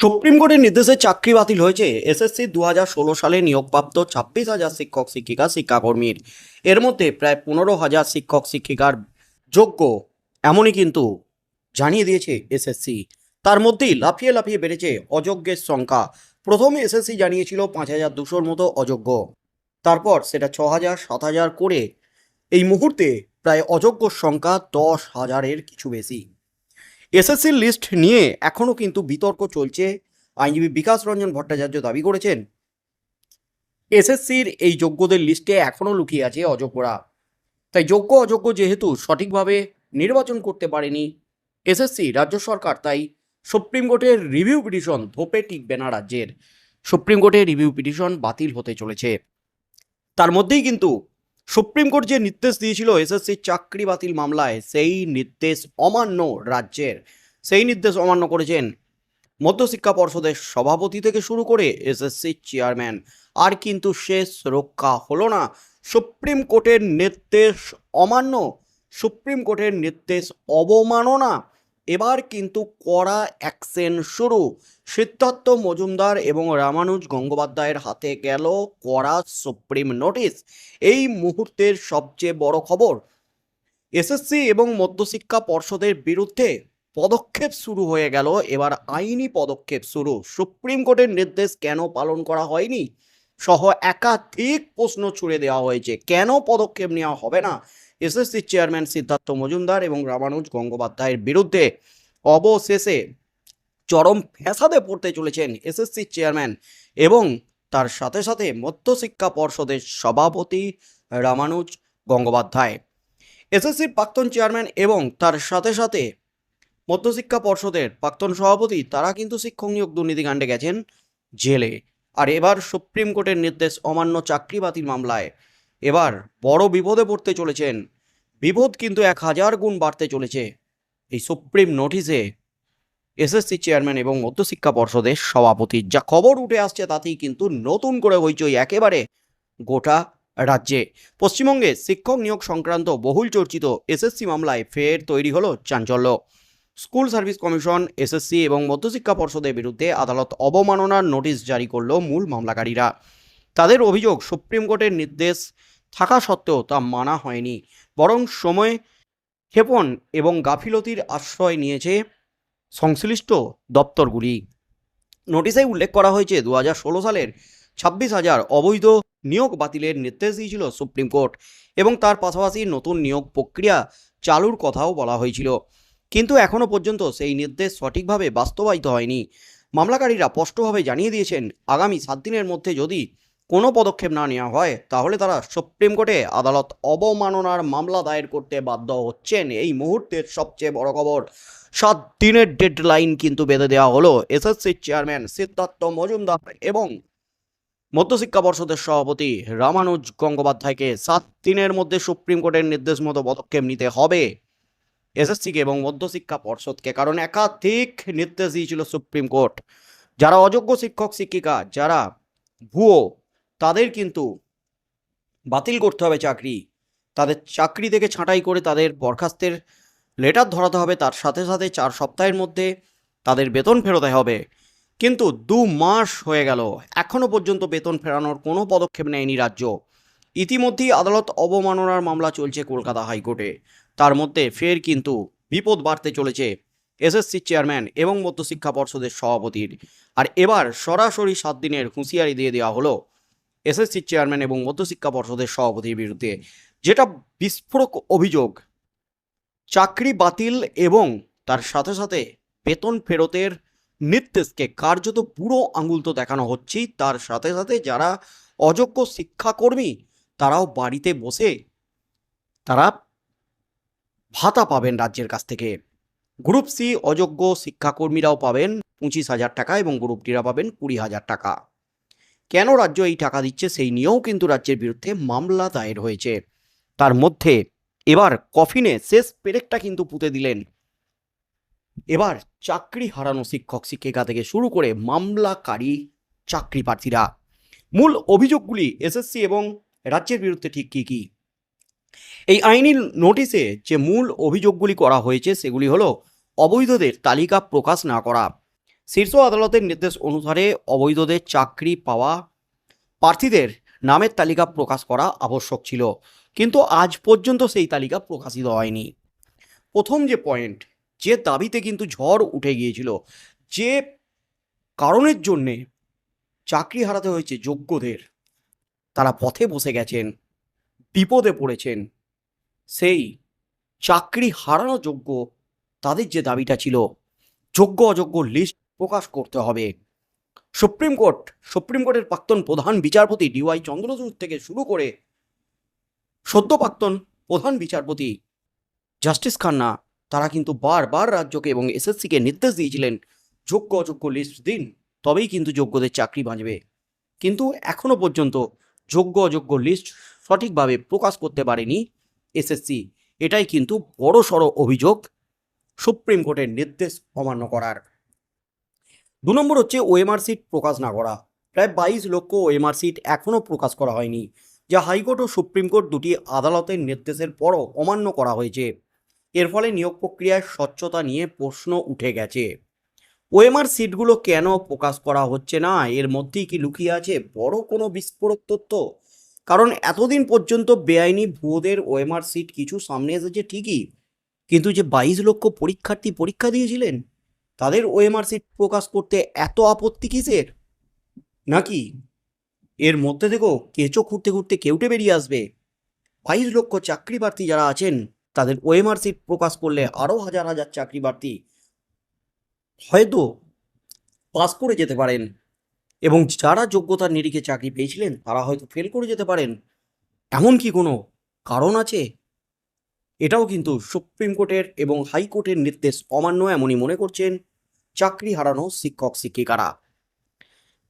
Supreme কোর্টের নির্দেশে চাকরি বাতিল হয়েছে এসএসসি দু হাজার ষোলো সালে নিয়োগপ্রাপ্ত ছাব্বিশ হাজার শিক্ষক, শিক্ষিকা, শিক্ষাকর্মীর। এর মধ্যে প্রায় পনেরো হাজার শিক্ষক, শিক্ষিকার যোগ্য, এমনই কিন্তু জানিয়ে দিয়েছে এসএসসি তার মধ্যেই লাফিয়ে লাফিয়ে বেড়েছে অযোগ্যের সংখ্যা। প্রথমে এসএসসি জানিয়েছিল পাঁচ হাজার দুশোর মতো অযোগ্য। তারপর সেটা ছ হাজার, সাত হাজার করে। এই মুহূর্তে প্রায় অযোগ্যর সংখ্যা দশ হাজারের কিছু বেশি। এসএসসির লিস্ট নিয়ে এখনও কিন্তু বিতর্ক চলছে। আইনজীবী বিকাশ রঞ্জন ভট্টাচার্য দাবি করেছেন এসএসসির এই যোগ্যদের লিস্টে এখনও লুকিয়ে আছে অযোগ্যরা। তাই যোগ্য অযোগ্য যেহেতু সঠিকভাবে নির্বাচন করতে পারেনি এসএসসি রাজ্য সরকার, তাই সুপ্রিম কোর্টের রিভিউ পিটিশন ধোপে টিকবে না রাজ্যের। সুপ্রিম কোর্টের রিভিউ পিটিশন বাতিল হতে চলেছে। তার মধ্যেই কিন্তু সুপ্রিম কোর্ট যে নির্দেশ দিয়েছিল এসএসসির চাকরি বাতিল মামলায়, সেই নির্দেশ অমান্য রাজ্যের। সেই নির্দেশ অমান্য করেছেন মধ্যশিক্ষা পর্ষদের সভাপতি থেকে শুরু করে এসএসসির চেয়ারম্যান। আর কিন্তু শেষ রক্ষা হলো না। সুপ্রিম কোর্টের নির্দেশ অমান্য। সুপ্রিম কোর্টের নির্দেশ অবমাননা। এবার কিন্তু কড়া অ্যাকশন শুরু। সিদ্ধার্থ মজুমদার এবং রামানুজ গঙ্গোপাধ্যায়ের হাতে গেল কড়া সুপ্রিম নোটিশ। এই মুহূর্তের সবচেয়ে বড় খবর, এসএসসি এবং মধ্যশিক্ষা পর্ষদের বিরুদ্ধে পদক্ষেপ শুরু হয়ে গেল। এবার আইনি পদক্ষেপ শুরু। সুপ্রিম কোর্টের নির্দেশ কেন পালন করা হয়নি? সহ একাধিক প্রশ্ন ছুড়ে দেওয়া হয়েছে। কেন পদক্ষেপ নেওয়া হবে না? এসএসসি চেয়ারম্যান সিদ্ধার্থ মজুমদার এবং রামানুজ গঙ্গোপাধ্যায়ের বিরুদ্ধে অবশেষে চরম ফ্যাসাদে পড়তে চলেছেন এসএসসি চেয়ারম্যান এবং তার সাথে সাথে মধ্যশিক্ষা পর্ষদের সভাপতি রামানুজ গঙ্গোপাধ্যায়। এসএসসির প্রাক্তন চেয়ারম্যান এবং তার সাথে সাথে মধ্যশিক্ষা পর্ষদের প্রাক্তন সভাপতি তারা কিন্তু শিক্ষক নিয়োগ দুর্নীতিকাণ্ডে গেছেন জেলে। আর এবার সুপ্রিম কোর্টের নির্দেশ অমান্য চাকরি বাতিল মামলায় এবার বড় বিপদে পড়তে চলেছেন। বিপদ কিন্তু এক হাজার গুণ বাড়তে চলেছে। এই সুপ্রিম নোটিশে এসএসসি চেয়ারম্যান এবং মধ্যশিক্ষা পর্ষদের সভাপতি যা খবর উঠে আসছে তাতেই কিন্তু নতুন করে হইচই একেবারে গোটা রাজ্যে। পশ্চিমবঙ্গে শিক্ষক নিয়োগ সংক্রান্ত বহুল চর্চিত এসএসসি মামলায় ফের তৈরি হলো চাঞ্চল্য। স্কুল সার্ভিস কমিশন, এসএসসি এবং মধ্যশিক্ষা পর্ষদের বিরুদ্ধে আদালত অবমাননার নোটিশ জারি করল মূল মামলাকারীরা। তাদের অভিযোগ সুপ্রিম কোর্টের নির্দেশ থাকা সত্ত্বেও তা মানা হয়নি। বরং সময়, ক্ষেপণ এবং গাফিলতির আশ্রয় নিয়েছে সংশ্লিষ্ট দপ্তরগুলি। নোটিশে উল্লেখ করা হয়েছে দু হাজার ষোলো সালের ছাব্বিশ হাজার অবৈধ নিয়োগ বাতিলের নির্দেশ দিয়েছিল সুপ্রিম কোর্ট এবং তার পাশাপাশি নতুন নিয়োগ প্রক্রিয়া চালুর কথাও বলা হয়েছিল। কিন্তু এখনও পর্যন্ত সেই নির্দেশ সঠিকভাবে বাস্তবায়িত হয়নি। মামলাকারীরা স্পষ্টভাবে জানিয়ে দিয়েছেন, আগামী সাত দিনের মধ্যে যদি কোনো পদক্ষেপ না নেওয়া হয়, তাহলে তারা সুপ্রিম কোর্টে আদালত অবমাননার মামলা দায়ের করতে বাধ্য হচ্ছেন। এই মুহূর্তের সবচেয়ে বড় খবর, সাত দিনের ডেডলাইন কিন্তু বেঁধে দেওয়া হলো। এসএসসির চেয়ারম্যান সিদ্ধার্থ মজুমদার এবং মধ্যশিক্ষা পর্ষদের সভাপতি রামানুজ গঙ্গোপাধ্যায়কে সাত দিনের মধ্যে সুপ্রিম কোর্টের নির্দেশ মতো পদক্ষেপ নিতে হবে। এসএসসিকে এবং মধ্যশিক্ষা পর্ষদকে, কারণ একাধিক নির্দেশ দিয়েছিল সুপ্রিম কোর্ট। যারা অযোগ্য শিক্ষক, শিক্ষিকা, যারা ভুয়ো তাদের কিন্তু বাতিল করতে হবে চাকরি। তাদের চাকরি থেকে ছাঁটাই করে তাদের বরখাস্তের লেটার ধরাতে হবে, তার সাথে সাথে চার সপ্তাহের মধ্যে তাদের বেতন ফেরোতে হবে। কিন্তু দু মাস হয়ে গেল এখনও পর্যন্ত বেতন ফেরানোর কোনো পদক্ষেপ নেয়নি রাজ্য। ইতিমধ্যেই আদালত অবমাননার মামলা চলছে কলকাতা হাইকোর্টে। তার মধ্যে ফের কিন্তু বিপদ বাড়তে চলেছে এসএসসি চেয়ারম্যান এবং মধ্যশিক্ষা পর্ষদের সভাপতির। আর এবার সরাসরি সাত দিনের হুঁশিয়ারি দিয়ে দেওয়া হলো। এসএসসি চেয়ারম্যান এবং মধ্যশিক্ষা পর্ষদের সভাপতির বিরুদ্ধে যেটা বিস্ফোরক অভিযোগ, চাকরি বাতিল এবং তার সাথে সাথে বেতন ফেরতের নির্দেশকে কার্যত পুরো আঙুল তো দেখানো হচ্ছেই। তার সাথে সাথে যারা অযোগ্য শিক্ষাকর্মী, তারাও বাড়িতে বসে তারা ভাতা পাবেন রাজ্যের কাছ থেকে। গ্রুপ সি অযোগ্য শিক্ষাকর্মীরাও পাবেন পঁচিশ হাজার টাকা এবং গ্রুপ ডিরা পাবেন কুড়ি হাজার টাকা। কেন রাজ্য এই টাকা দিচ্ছে সেই নিয়েও কিন্তু রাজ্যের বিরুদ্ধে মামলা দায়ের হয়েছে। তার মধ্যে এবার কফিনে শেষ পেরেকটা কিন্তু পুঁতে দিলেন। এবার চাকরি হারানো শিক্ষক শিক্ষিকা থেকে শুরু করে মামলাকারী চাকরি প্রার্থীরা। মূল অভিযোগগুলি এসএসসি এবং রাজ্যের বিরুদ্ধে ঠিক কী কী? এই আইনি নোটিশে যে মূল অভিযোগগুলি করা হয়েছে সেগুলি হলো, অবৈধদের তালিকা প্রকাশ না করা শীর্ষ আদালতের নির্দেশ অনুসারে অবৈধদের চাকরি পাওয়া প্রার্থীদের নামের তালিকা প্রকাশ করা আবশ্যক ছিল, কিন্তু আজ পর্যন্ত সেই তালিকা প্রকাশিত হয়নি। প্রথম যে পয়েন্ট, যে দাবিতে কিন্তু ঝড় উঠে গিয়েছিল, যে কারণের জন্যে চাকরি হারাতে হয়েছে যোগ্যদের, তারা পথে বসে গেছেন, বিপদে পড়েছেন। সেই চাকরি হারানো যোগ্য, তাদের যে দাবিটা ছিল যোগ্য অযোগ্য লিস্ট প্রকাশ করতে হবে। সুপ্রিম কোর্ট, সুপ্রিম কোর্টের প্রাক্তন প্রধান বিচারপতি ডিওয়াই চন্দ্রচূড় থেকে শুরু করে সদ্য প্রাক্তন প্রধান বিচারপতি জাস্টিস খান্না, তারা কিন্তু বারবার রাজ্যকে এবং এসএসসিকে নির্দেশ দিয়েছিলেন, যোগ্য অযোগ্য লিস্ট দিন, তবেই কিন্তু যোগ্যদের চাকরি বাঁচবে। কিন্তু এখনও পর্যন্ত যোগ্য অযোগ্য লিস্ট সঠিকভাবে প্রকাশ করতে পারেনি এসএসসি। এটাই কিন্তু বড় সড় অভিযোগ সুপ্রিম কোর্টের নির্দেশ অমান্য করার। দু নম্বর হচ্ছে ওএমআর সিট প্রকাশ না করা। প্রায় বাইশ লক্ষ ওএমআর সিট এখনও প্রকাশ করা হয়নি, যা হাইকোর্ট ও সুপ্রিম কোর্ট দুটি আদালতের নির্দেশের পরও অমান্য করা হয়েছে। এর ফলে নিয়োগ প্রক্রিয়ায় স্বচ্ছতা নিয়ে প্রশ্ন উঠে গেছে। ওএমআর সিটগুলো কেন প্রকাশ করা হচ্ছে না? এর মধ্যেই কি লুকিয়ে আছে বড় কোনো বিস্ফোরক তথ্য? কারণ এতদিন পর্যন্ত বেআইনি ভুয়োদের ওএমআর সিট কিছু সামনে এসেছে ঠিকই, কিন্তু যে বাইশ লক্ষ পরীক্ষার্থী পরীক্ষা দিয়েছিলেন তাদের ওএমআর সিট প্রকাশ করতে এত আপত্তি কিসের? নাকি? এর মধ্যে দেখো কেঁচো খুঁড়তে খুঁড়তে কেউটে বেরিয়ে আসবে। বাইশ লক্ষ চাকরি প্রার্থী যারা আছেন, তাদের ওএমআর সিট প্রকাশ করলে আরও হাজার হাজার চাকরি প্রার্থী হয়তো পাস করে যেতে পারেন। এবং যারা যোগ্যতার নিরিখে চাকরি পেয়েছিলেন, তারা হয়তো ফেল করে যেতে পারেন। এমন কি কোনো কারণ আছে? এটাও কিন্তু সুপ্রিম কোর্টের এবং হাইকোর্টের নির্দেশ অমান্য এমনই মনে করছেন চাকরি হারানো শিক্ষক, শিক্ষিকারা।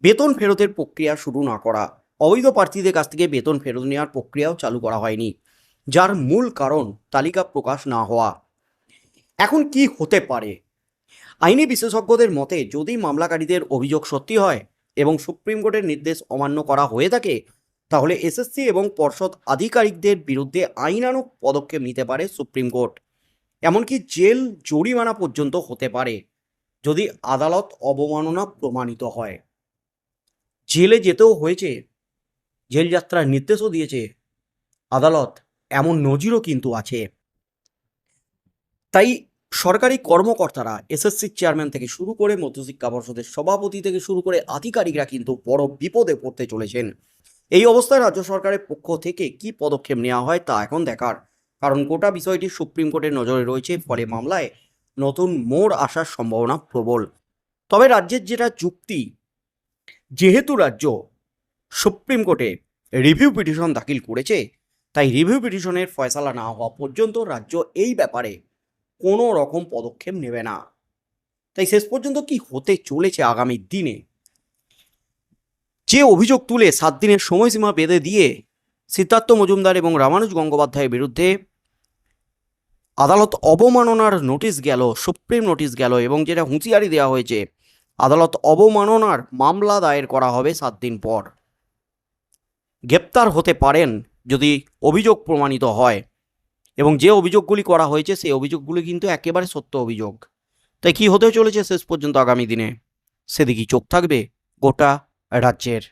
বেতন ফেরতের প্রক্রিয়া শুরু না করা। অবৈধ প্রার্থীদের কাছ থেকে বেতন ফেরত নেওয়ার প্রক্রিয়াও চালু করা হয়নি, যার মূল কারণ তালিকা প্রকাশ না হওয়া। এখন কি হতে পারে? আইনি বিশেষজ্ঞদের মতে, যদি মামলাকারীদের অভিযোগ সত্যি হয় এবং সুপ্রিম কোর্টের নির্দেশ অমান্য করা হয়ে থাকে, তাহলে এসএসসি এবং পর্ষদ আধিকারিকদের বিরুদ্ধে আইনানুগ পদক্ষেপ নিতে পারে সুপ্রিম কোর্ট। এমনকি জেল, জরিমানা পর্যন্ত হতে পারে। যদি আদালত অবমাননা প্রমাণিত হয়। জেলে যেতেও হয়েছে, জেল যাত্রার নির্দেশও দিয়েছে, আদালত এমন নজিরও কিন্তু আছে। তাই সরকারি কর্মকর্তারা এসএসসির চেয়ারম্যান থেকে শুরু করে মধ্যশিক্ষা পর্ষদের সভাপতি থেকে শুরু করে আধিকারিকরা কিন্তু বড় বিপদে পড়তে চলেছেন। এই অবস্থায় রাজ্য সরকারের পক্ষ থেকে কি পদক্ষেপ নেওয়া হয় তা এখন দেখার। কারণ গোটা বিষয়টি সুপ্রিম কোর্টের নজরে রয়েছে। ফলে মামলায় নতুন মোড় আসার সম্ভাবনা প্রবল। তবে রাজ্যের যেটা যুক্তি, যেহেতু রাজ্য সুপ্রিম কোর্টে রিভিউ পিটিশন দাখিল করেছে, তাই রিভিউ পিটিশনের ফয়সালা না হওয়া পর্যন্ত রাজ্য এই ব্যাপারে কোনো রকম পদক্ষেপ নেবে না। তাই শেষ পর্যন্ত কি হতে চলেছে আগামী দিনে? যে অভিযোগ তুলে সাত দিনের সময়সীমা বেঁধে দিয়ে সিদ্ধার্থ মজুমদার এবং রামানুজ গঙ্গোপাধ্যায়ের বিরুদ্ধে আদালত অবমাননার নোটিশ গেল, সুপ্রিম নোটিশ গেল এবং যেটা হুঁশিয়ারি দেওয়া হয়েছে, আদালত অবমাননার মামলা দায়ের করা হবে সাত দিন পর। গ্রেপ্তার হতে পারেন যদি অভিযোগ প্রমাণিত হয় এবং যে অভিযোগগুলি করা হয়েছে সেই অভিযোগগুলি কিন্তু একেবারে সত্য অভিযোগ। তাই কি হতে চলেছে শেষ পর্যন্ত আগামী দিনে? সেদিকেই চোখ থাকবে গোটা রাজ্যের?